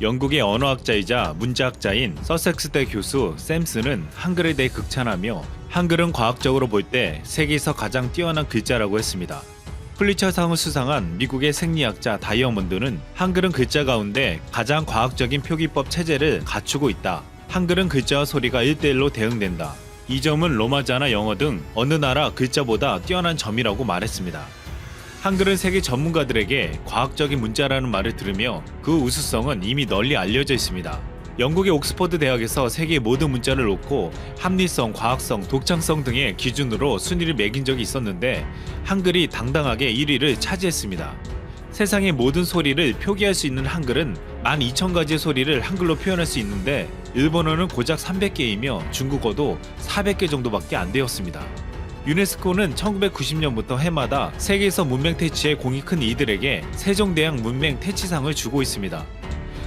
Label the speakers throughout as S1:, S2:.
S1: 영국의 언어학자이자 문자학자인 서섹스대 교수 샘스는 한글에 대해 극찬하며 한글은 과학적으로 볼 때 세계에서 가장 뛰어난 글자라고 했습니다. 플리처상을 수상한 미국의 생리학자 다이어몬드는 한글은 글자 가운데 가장 과학적인 표기법 체제를 갖추고 있다. 한글은 글자와 소리가 1대1로 대응된다. 이 점은 로마자나 영어 등 어느 나라 글자보다 뛰어난 점이라고 말했습니다. 한글은 세계 전문가들에게 과학적인 문자라는 말을 들으며 그 우수성은 이미 널리 알려져 있습니다. 영국의 옥스퍼드 대학에서 세계 모든 문자를 놓고 합리성, 과학성, 독창성 등의 기준으로 순위를 매긴 적이 있었는데 한글이 당당하게 1위를 차지했습니다. 세상의 모든 소리를 표기할 수 있는 한글은 12,000가지의 소리를 한글로 표현할 수 있는데 일본어는 고작 300개이며 중국어도 400개 정도밖에 안 되었습니다. 유네스코는 1990년부터 해마다 세계에서 문맹 퇴치에 공이 큰 이들에게 세종대왕 문맹 퇴치상을 주고 있습니다.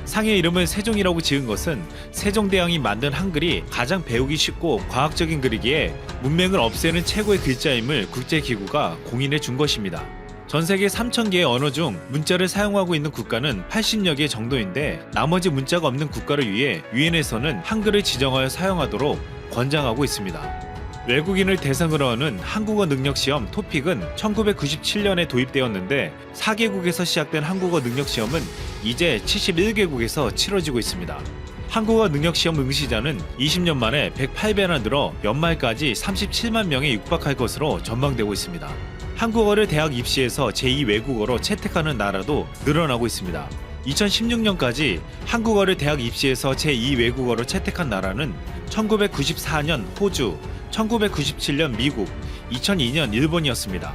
S1: 상의 이름을 세종이라고 지은 것은 세종대왕이 만든 한글이 가장 배우기 쉽고 과학적인 글이기에 문맹을 없애는 최고의 글자임을 국제기구가 공인해 준 것입니다. 전 세계 3,000개의 언어 중 문자를 사용하고 있는 국가는 80여 개 정도인데 나머지 문자가 없는 국가를 위해 유엔에서는 한글을 지정하여 사용하도록 권장하고 있습니다. 외국인을 대상으로 하는 한국어 능력 시험 토픽은 1997년에 도입되었는데 4개국에서 시작된 한국어 능력 시험은 이제 71개국에서 치러지고 있습니다. 한국어 능력 시험 응시자는 20년 만에 108배나 늘어 연말까지 37만 명에 육박할 것으로 전망되고 있습니다. 한국어를 대학 입시에서 제2 외국어로 채택하는 나라도 늘어나고 있습니다. 2016년까지 한국어를 대학 입시에서 제2 외국어로 채택한 나라는 1994년 호주, 1997년 미국, 2002년 일본이었습니다.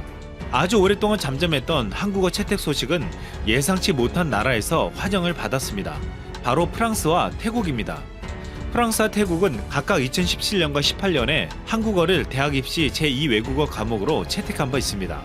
S1: 아주 오랫동안 잠잠했던 한국어 채택 소식은 예상치 못한 나라에서 환영을 받았습니다. 바로 프랑스와 태국입니다. 프랑스와 태국은 각각 2017년과 18년에 한국어를 대학 입시 제2 외국어 과목으로 채택한 바 있습니다.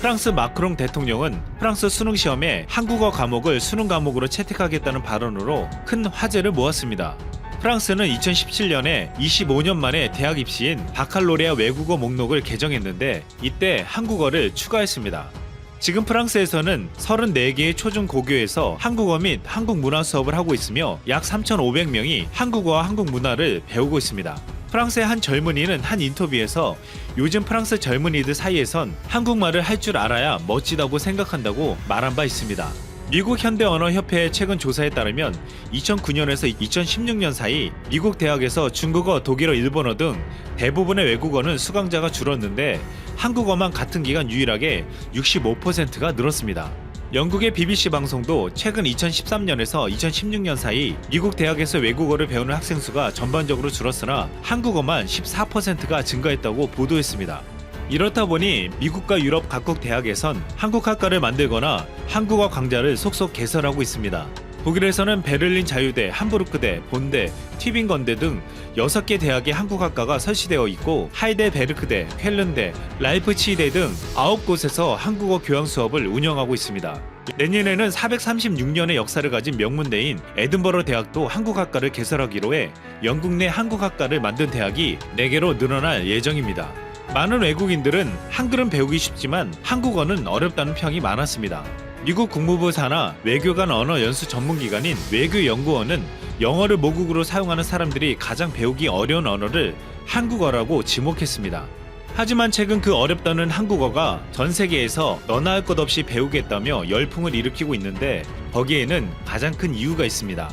S1: 프랑스 마크롱 대통령은 프랑스 수능 시험에 한국어 과목을 수능 과목으로 채택하겠다는 발언으로 큰 화제를 모았습니다. 프랑스는 2017년에 25년 만에 대학 입시인 바칼로레아 외국어 목록을 개정했는데 이때 한국어를 추가했습니다. 지금 프랑스에서는 34개의 초중 고교에서 한국어 및 한국 문화 수업을 하고 있으며 약 3,500명이 한국어와 한국 문화를 배우고 있습니다. 프랑스의 한 젊은이는 한 인터뷰에서 요즘 프랑스 젊은이들 사이에선 한국말을 할 줄 알아야 멋지다고 생각한다고 말한 바 있습니다. 미국 현대 언어 협회의 최근 조사에 따르면 2009년에서 2016년 사이 미국 대학에서 중국어, 독일어, 일본어 등 대부분의 외국어는 수강자가 줄었는데 한국어만 같은 기간 유일하게 65%가 늘었습니다. 영국의 BBC 방송도 최근 2013년에서 2016년 사이 미국 대학에서 외국어를 배우는 학생 수가 전반적으로 줄었으나 한국어만 14%가 증가했다고 보도했습니다. 이렇다 보니 미국과 유럽 각국 대학에선 한국 학과를 만들거나 한국어 강좌를 속속 개설하고 있습니다. 독일에서는 베를린 자유대, 함부르크대, 본대, 튀빙건대 등 6개 대학의 한국학과가 설치되어 있고 하이데베르크대, 쾰른대, 라이프치히대 등 9곳에서 한국어 교양 수업을 운영하고 있습니다. 내년에는 436년의 역사를 가진 명문대인 에든버러 대학도 한국학과를 개설하기로 해 영국 내 한국학과를 만든 대학이 4개로 늘어날 예정입니다. 많은 외국인들은 한글은 배우기 쉽지만 한국어는 어렵다는 평이 많았습니다. 미국 국무부 산하 외교관 언어 연수 전문기관인 외교연구원은 영어를 모국어로 사용하는 사람들이 가장 배우기 어려운 언어를 한국어라고 지목했습니다. 하지만 최근 그 어렵다는 한국어가 전 세계에서 너나 할 것 없이 배우겠다며 열풍을 일으키고 있는데 거기에는 가장 큰 이유가 있습니다.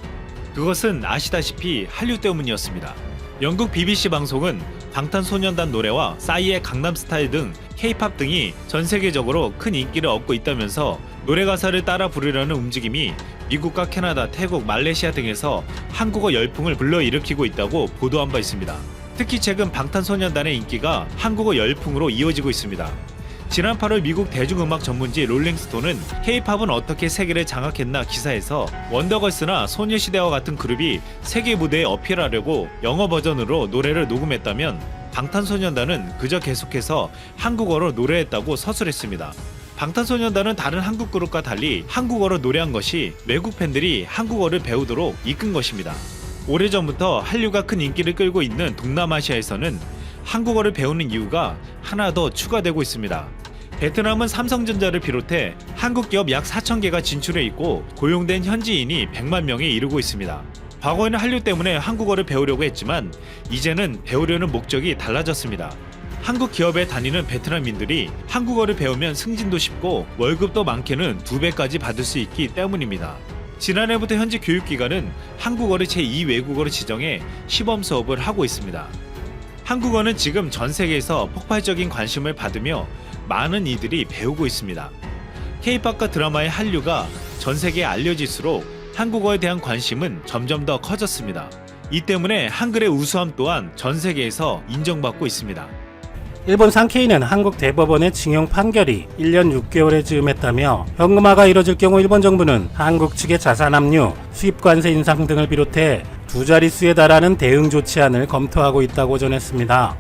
S1: 그것은 아시다시피 한류 때문이었습니다. 영국 BBC 방송은 방탄소년단 노래와 싸이의 강남스타일 등 K-팝 등이 전 세계적으로 큰 인기를 얻고 있다면서 노래 가사를 따라 부르려는 움직임이 미국과 캐나다, 태국, 말레이시아 등에서 한국어 열풍을 불러일으키고 있다고 보도한 바 있습니다. 특히 최근 방탄소년단의 인기가 한국어 열풍으로 이어지고 있습니다. 지난 8월 미국 대중음악 전문지 롤링스톤은 K-팝은 어떻게 세계를 장악했나 기사에서 원더걸스나 소녀시대와 같은 그룹이 세계 무대에 어필하려고 영어 버전으로 노래를 녹음했다면 방탄소년단은 그저 계속해서 한국어로 노래했다고 서술했습니다. 방탄소년단은 다른 한국 그룹과 달리 한국어로 노래한 것이 외국 팬들이 한국어를 배우도록 이끈 것입니다. 오래전부터 한류가 큰 인기를 끌고 있는 동남아시아에서는 한국어를 배우는 이유가 하나 더 추가되고 있습니다. 베트남은 삼성전자를 비롯해 한국 기업 약 4천 개가 진출해 있고 고용된 현지인이 100만 명에 이르고 있습니다. 과거에는 한류 때문에 한국어를 배우려고 했지만 이제는 배우려는 목적이 달라졌습니다. 한국 기업에 다니는 베트남인들이 한국어를 배우면 승진도 쉽고 월급도 많게는 두 배까지 받을 수 있기 때문입니다. 지난해부터 현지 교육기관은 한국어를 제2 외국어로 지정해 시범 수업을 하고 있습니다. 한국어는 지금 전 세계에서 폭발적인 관심을 받으며 많은 이들이 배우고 있습니다. K-팝과 드라마의 한류가 전 세계에 알려질수록 한국어에 대한 관심은 점점 더 커졌습니다. 이 때문에 한글의 우수함 또한 전 세계에서 인정받고 있습니다.
S2: 일본 상케이는 한국 대법원의 징용 판결이 1년 6개월에 즈음했다며 현금화가 이뤄질 경우 일본 정부는 한국 측의 자산 압류, 수입 관세 인상 등을 비롯해 두 자릿수에 달하는 대응 조치안을 검토하고 있다고 전했습니다.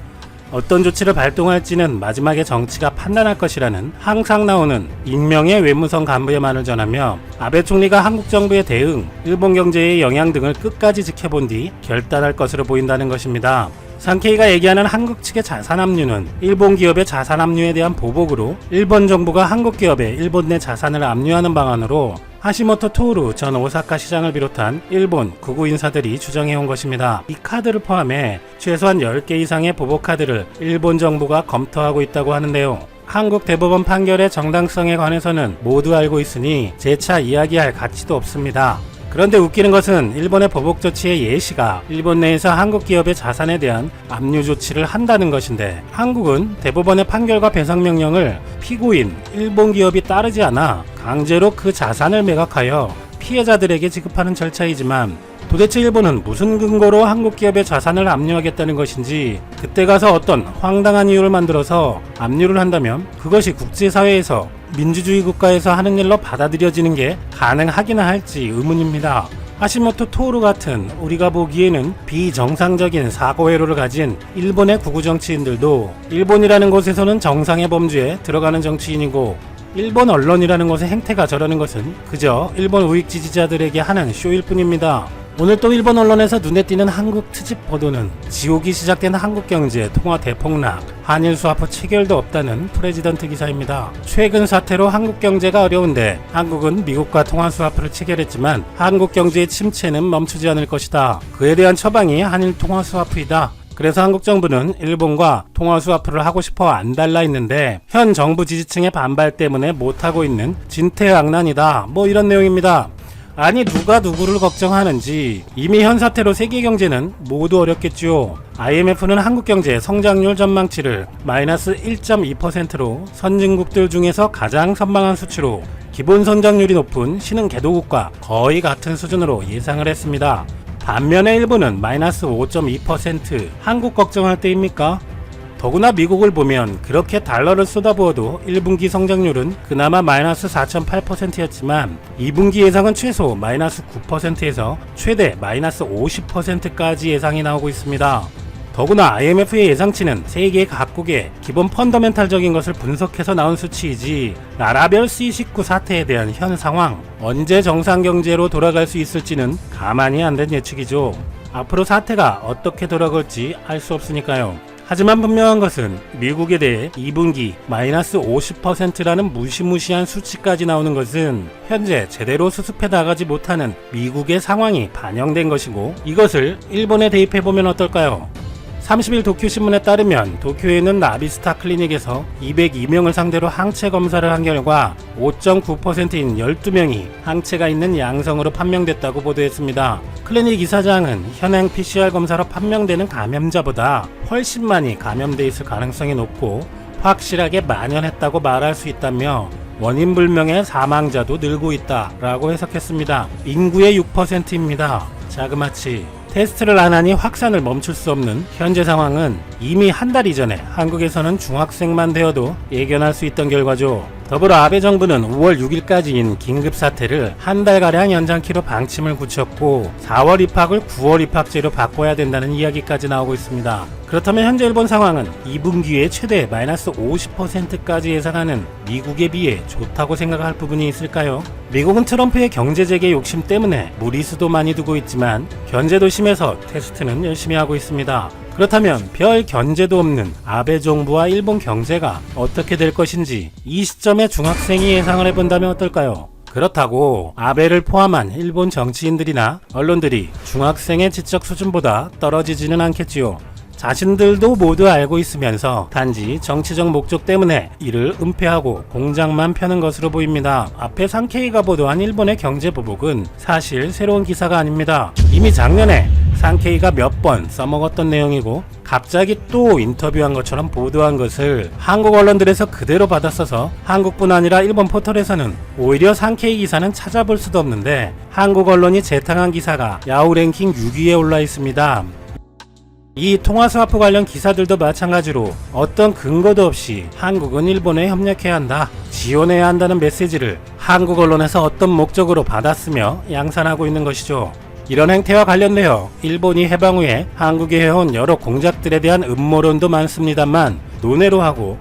S2: 어떤 조치를 발동할지는 마지막에 정치가 판단할 것이라는 항상 나오는 익명의 외무성 간부의 말을 전하며 아베 총리가 한국 정부의 대응, 일본 경제의 영향 등을 끝까지 지켜본 뒤 결단할 것으로 보인다는 것입니다. 상케이가 얘기하는 한국 측의 자산 압류는 일본 기업의 자산 압류에 대한 보복으로 일본 정부가 한국 기업의 일본 내 자산을 압류하는 방안으로 하시모토 토우루 전 오사카 시장을 비롯한 일본 구구 인사들이 주장해온 것입니다. 이 카드를 포함해 최소한 10개 이상의 보복 카드를 일본 정부가 검토하고 있다고 하는데요. 한국 대법원 판결의 정당성에 관해서는 모두 알고 있으니 재차 이야기할 가치도 없습니다. 그런데 웃기는 것은 일본의 보복 조치의 예시가 일본 내에서 한국 기업의 자산에 대한 압류 조치를 한다는 것인데 한국은 대법원의 판결과 배상 명령을 피고인 일본 기업이 따르지 않아 강제로 그 자산을 매각하여 피해자들에게 지급하는 절차이지만 도대체 일본은 무슨 근거로 한국 기업의 자산을 압류하겠다는 것인지 그때 가서 어떤 황당한 이유를 만들어서 압류를 한다면 그것이 국제사회에서 민주주의 국가에서 하는 일로 받아들여지는 게 가능하기나 할지 의문입니다. 하시모토 토루 같은 우리가 보기에는 비정상적인 사고 회로를 가진 일본의 구구 정치인들도 일본이라는 곳에서는 정상의 범주에 들어가는 정치인이고 일본 언론이라는 곳의 행태가 저러는 것은 그저 일본 우익 지지자들에게 하는 쇼일 뿐입니다. 오늘 또 일본 언론에서 눈에 띄는 한국 특집 보도는 지옥이 시작된 한국 경제 통화 대폭락, 한일 수화포 체결도 없다는 프레지던트 기사입니다. 최근 사태로 한국 경제가 어려운데 한국은 미국과 통화 수화포를 체결했지만 한국 경제의 침체는 멈추지 않을 것이다. 그에 대한 처방이 한일 통화 수화포이다. 그래서 한국 정부는 일본과 통화 수화프를 하고 싶어 안 달라 했는데 현 정부 지지층의 반발 때문에 못 하고 있는 진퇴양난이다. 뭐 이런 내용입니다. 아니 누가 누구를 걱정하는지 이미 현 사태로 세계 경제는 모두 어렵겠지요. IMF는 한국 경제 성장률 전망치를 마이너스 1.2%로 선진국들 중에서 가장 선망한 수치로 기본 성장률이 높은 신흥 개도국과 거의 같은 수준으로 예상을 했습니다. 반면에 일본은 마이너스 5.2% 한국 걱정할 때입니까? 더구나 미국을 보면 그렇게 달러를 쏟아부어도 1분기 성장률은 그나마 마이너스 4.8%였지만 2분기 예상은 최소 마이너스 9%에서 최대 마이너스 50%까지 예상이 나오고 있습니다. 더구나 IMF의 예상치는 세계 각국의 기본 펀더멘탈적인 것을 분석해서 나온 수치이지 나라별 C19 사태에 대한 현 상황, 언제 정상 경제로 돌아갈 수 있을지는 가만히 안 된 예측이죠. 앞으로 사태가 어떻게 돌아갈지 알 수 없으니까요. 하지만 분명한 것은 미국에 대해 2분기 마이너스 50%라는 무시무시한 수치까지 나오는 것은 현재 제대로 수습해 나가지 못하는 미국의 상황이 반영된 것이고 이것을 일본에 대입해 보면 어떨까요? 30일 도쿄신문에 따르면 도쿄에 있는 나비스타 클리닉에서 202명을 상대로 항체 검사를 한 결과 5.9%인 12명이 항체가 있는 양성으로 판명됐다고 보도했습니다. 클리닉 이사장은 현행 PCR 검사로 판명되는 감염자보다 훨씬 많이 감염돼 있을 가능성이 높고 확실하게 만연했다고 말할 수 있다며 원인 불명의 사망자도 늘고 있다라고 해석했습니다. 인구의 6%입니다. 자그마치 테스트를 안 하니 확산을 멈출 수 없는 현재 상황은 이미 한 달 이전에 한국에서는 중학생만 되어도 예견할 수 있던 결과죠. 더불어 아베 정부는 5월 6일까지인 긴급 사태를 한 달가량 연장키로 방침을 굳혔고 4월 입학을 9월 입학제로 바꿔야 된다는 이야기까지 나오고 있습니다. 그렇다면 현재 일본 상황은 2분기에 최대 마이너스 50%까지 예상하는 미국에 비해 좋다고 생각할 부분이 있을까요? 미국은 트럼프의 경제재개 욕심 때문에 무리수도 많이 두고 있지만 견제도 심해서 테스트는 열심히 하고 있습니다. 그렇다면 별 견제도 없는 아베 정부와 일본 경제가 어떻게 될 것인지 이 시점에 중학생이 예상을 해본다면 어떨까요? 그렇다고 아베를 포함한 일본 정치인들이나 언론들이 중학생의 지적 수준보다 떨어지지는 않겠지요. 자신들도 모두 알고 있으면서 단지 정치적 목적 때문에 이를 은폐하고 공장만 펴는 것으로 보입니다. 앞에 상케이가 보도한 일본의 경제 보복은 사실 새로운 기사가 아닙니다. 이미 작년에 상케이가 몇 번 써먹었던 내용이고 갑자기 또 인터뷰한 것처럼 보도한 것을 한국 언론들에서 그대로 받아 써서 한국뿐 아니라 일본 포털에서는 오히려 상케이 기사는 찾아볼 수도 없는데 한국 언론이 재탕한 기사가 야후 랭킹 6위에 올라 있습니다. 이 통화스와프 관련 기사들도 마찬가지로 어떤 근거도 없이 한국은 일본에 협력해야 한다, 지원해야 한다는 메시지를 한국 언론에서 어떤 목적으로 받았으며 양산하고 있는 것이죠. 이런 행태와 관련되어 일본이 해방 후에 한국에 해온 여러 공작들에 대한 음모론도 많습니다만 논외로 하고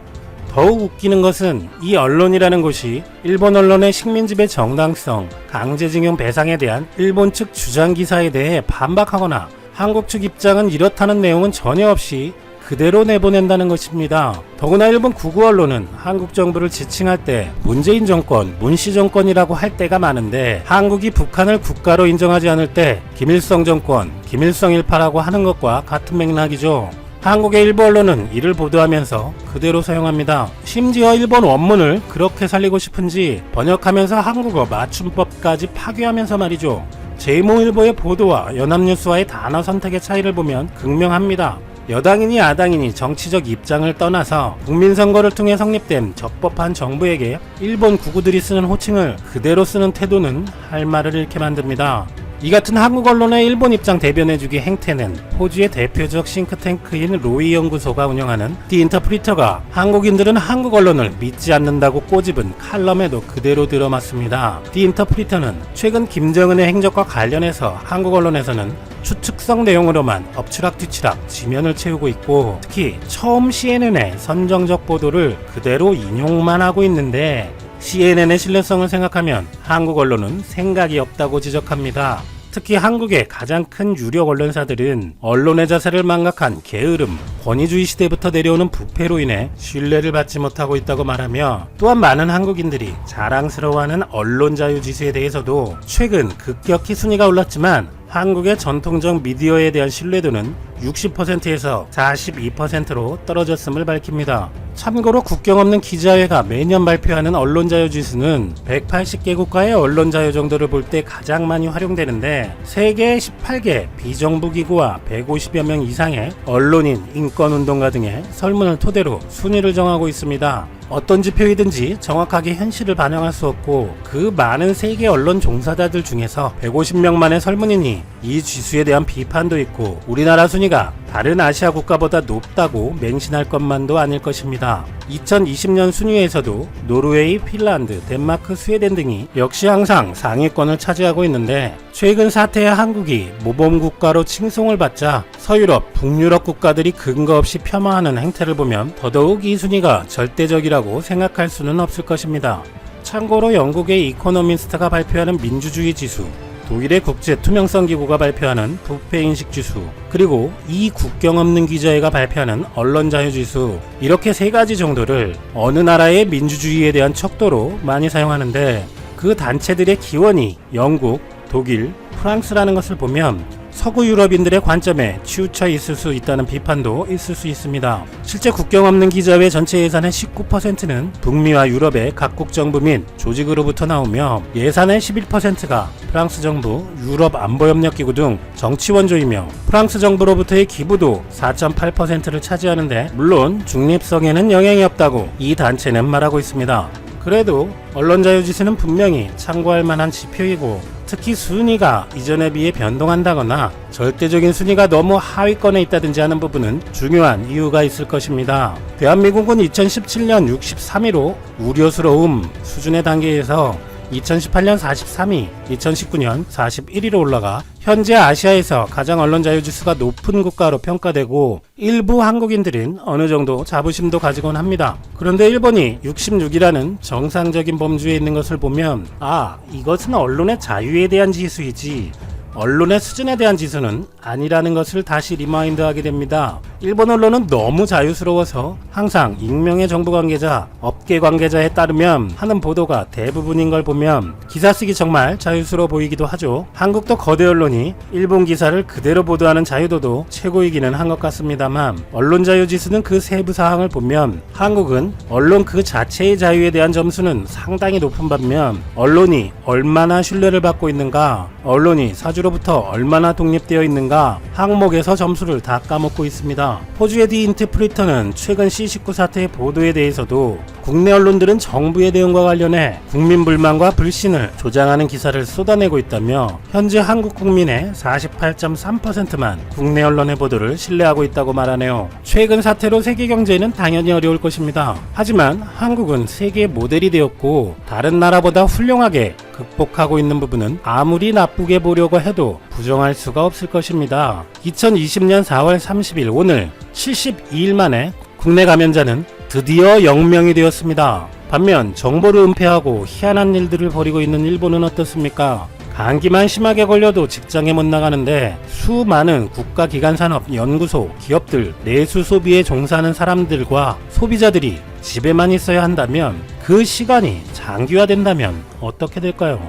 S2: 더욱 웃기는 것은 이 언론이라는 곳이 일본 언론의 식민지배 정당성, 강제징용 배상에 대한 일본 측 주장 기사에 대해 반박하거나 한국 측 입장은 이렇다는 내용은 전혀 없이 그대로 내보낸다는 것입니다. 더구나 일본 구구 언론은 한국 정부를 지칭할 때 문재인 정권, 문씨 정권이라고 할 때가 많은데 한국이 북한을 국가로 인정하지 않을 때 김일성 정권, 김일성 일파라고 하는 것과 같은 맥락이죠. 한국의 일부 언론은 이를 보도하면서 그대로 사용합니다. 심지어 일본 원문을 그렇게 살리고 싶은지 번역하면서 한국어 맞춤법까지 파괴하면서 말이죠. 제이모일보의 보도와 연합뉴스와의 단어 선택의 차이를 보면 극명합니다. 여당이니 야당이니 정치적 입장을 떠나서 국민선거를 통해 성립된 적법한 정부에게 일본 구구들이 쓰는 호칭을 그대로 쓰는 태도는 할 말을 잃게 만듭니다. 이 같은 한국 언론의 일본 입장 대변해주기 행태는 호주의 대표적 싱크탱크인 로이 연구소가 운영하는 디 인터프리터가 한국인들은 한국 언론을 믿지 않는다고 꼬집은 칼럼에도 그대로 들어맞습니다. 디 인터프리터는 최근 김정은의 행적과 관련해서 한국 언론에서는 추측성 내용으로만 엎치락뒤치락 지면을 채우고 있고 특히 처음 CNN의 선정적 보도를 그대로 인용만 하고 있는데 CNN의 신뢰성을 생각하면 한국 언론은 생각이 없다고 지적합니다. 특히 한국의 가장 큰 유력 언론사들은 언론의 자세를 망각한 게으름, 권위주의 시대부터 내려오는 부패로 인해 신뢰를 받지 못하고 있다고 말하며 또한 많은 한국인들이 자랑스러워하는 언론 자유 지수에 대해서도 최근 급격히 순위가 올랐지만 한국의 전통적 미디어에 대한 신뢰도는 60%에서 42%로 떨어졌음을 밝힙니다. 참고로 국경 없는 기자회가 매년 발표하는 언론 자유 지수는 180개 국가의 언론 자유 정도를 볼 때 가장 많이 활용되는데 세계 18개 비정부 기구와 150여 명 이상의 언론인, 인권운동가 등의 설문을 토대로 순위를 정하고 있습니다. 어떤 지표이든지 정확하게 현실을 반영할 수 없고 그 많은 세계 언론 종사자들 중에서 150명만의 설문이니 이 지수에 대한 비판도 있고 우리나라 순위가 다른 아시아 국가보다 높다고 맹신할 것만도 아닐 것입니다. 2020년 순위에서도 노르웨이, 핀란드, 덴마크, 스웨덴 등이 역시 항상 상위권을 차지하고 있는데 최근 사태의 한국이 모범 국가로 칭송을 받자 서유럽, 북유럽 국가들이 근거 없이 폄하하는 행태를 보면 더더욱 이 순위가 절대적이라고 생각할 수는 없을 것입니다. 참고로 영국의 이코노미스트가 발표하는 민주주의 지수, 독일의 국제 투명성 기구가 발표하는 부패 인식 지수, 그리고 이 국경 없는 기자회가 발표하는 언론 자유 지수, 이렇게 세 가지 정도를 어느 나라의 민주주의에 대한 척도로 많이 사용하는데 그 단체들의 기원이 영국, 독일, 프랑스라는 것을 보면 서구 유럽인들의 관점에 치우쳐 있을 수 있다는 비판도 있을 수 있습니다. 실제 국경 없는 기자회 전체 예산의 19%는 북미와 유럽의 각국 정부 및 조직으로부터 나오며 예산의 11%가 프랑스 정부, 유럽 안보협력기구 등 정치원조이며 프랑스 정부로부터의 기부도 4.8%를 차지하는데 물론 중립성에는 영향이 없다고 이 단체는 말하고 있습니다. 그래도 언론 자유지수는 분명히 참고할 만한 지표이고 특히 순위가 이전에 비해 변동한다거나 절대적인 순위가 너무 하위권에 있다든지 하는 부분은 중요한 이유가 있을 것입니다. 대한민국은 2017년 63위로 우려스러움 수준의 단계에서 2018년 43위, 2019년 41위로 올라가 현재 아시아에서 가장 언론 자유 지수가 높은 국가로 평가되고 일부 한국인들은 어느 정도 자부심도 가지곤 합니다. 그런데 일본이 66이라는 정상적인 범주에 있는 것을 보면 아 이것은 언론의 자유에 대한 지수이지 언론의 수준에 대한 지수는 아니라는 것을 다시 리마인드하게 됩니다. 일본 언론은 너무 자유스러워서 항상 익명의 정부 관계자, 업계 관계자에 따르면 하는 보도가 대부분인 걸 보면 기사 쓰기 정말 자유스러워 보이기도 하죠. 한국도 거대 언론이 일본 기사를 그대로 보도하는 자유도도 최고이기는 한 것 같습니다만 언론 자유 지수는 그 세부 사항을 보면 한국은 언론 그 자체의 자유에 대한 점수는 상당히 높은 반면 언론이 얼마나 신뢰를 받고 있는가, 언론이 사주 로부터 얼마나 독립되어 있는가 항목에서 점수를 다 까먹고 있습니다. 호주의 디 인터프리터는 최근 C19 사태의 보도에 대해서도 국내 언론들은 정부의 대응과 관련해 국민 불만과 불신을 조장하는 기사를 쏟아내고 있다며 현재 한국 국민의 48.3%만 국내 언론의 보도를 신뢰하고 있다고 말하네요. 최근 사태로 세계 경제는 당연히 어려울 것입니다. 하지만 한국은 세계 모델이 되었고 다른 나라보다 훌륭하게 극복하고 있는 부분은 아무리 나쁘게 보려고 해도 부정할 수가 없을 것입니다. 2020년 4월 30일 오늘 72일 만에 국내 감염자는 드디어 0명이 되었습니다. 반면 정보를 은폐하고 희한한 일들을 벌이고 있는 일본은 어떻습니까? 감기만 심하게 걸려도 직장에 못 나가는데 수많은 국가기관산업, 연구소, 기업들, 내수 소비에 종사하는 사람들과 소비자들이 집에만 있어야 한다면 그 시간이 장기화된다면 어떻게 될까요?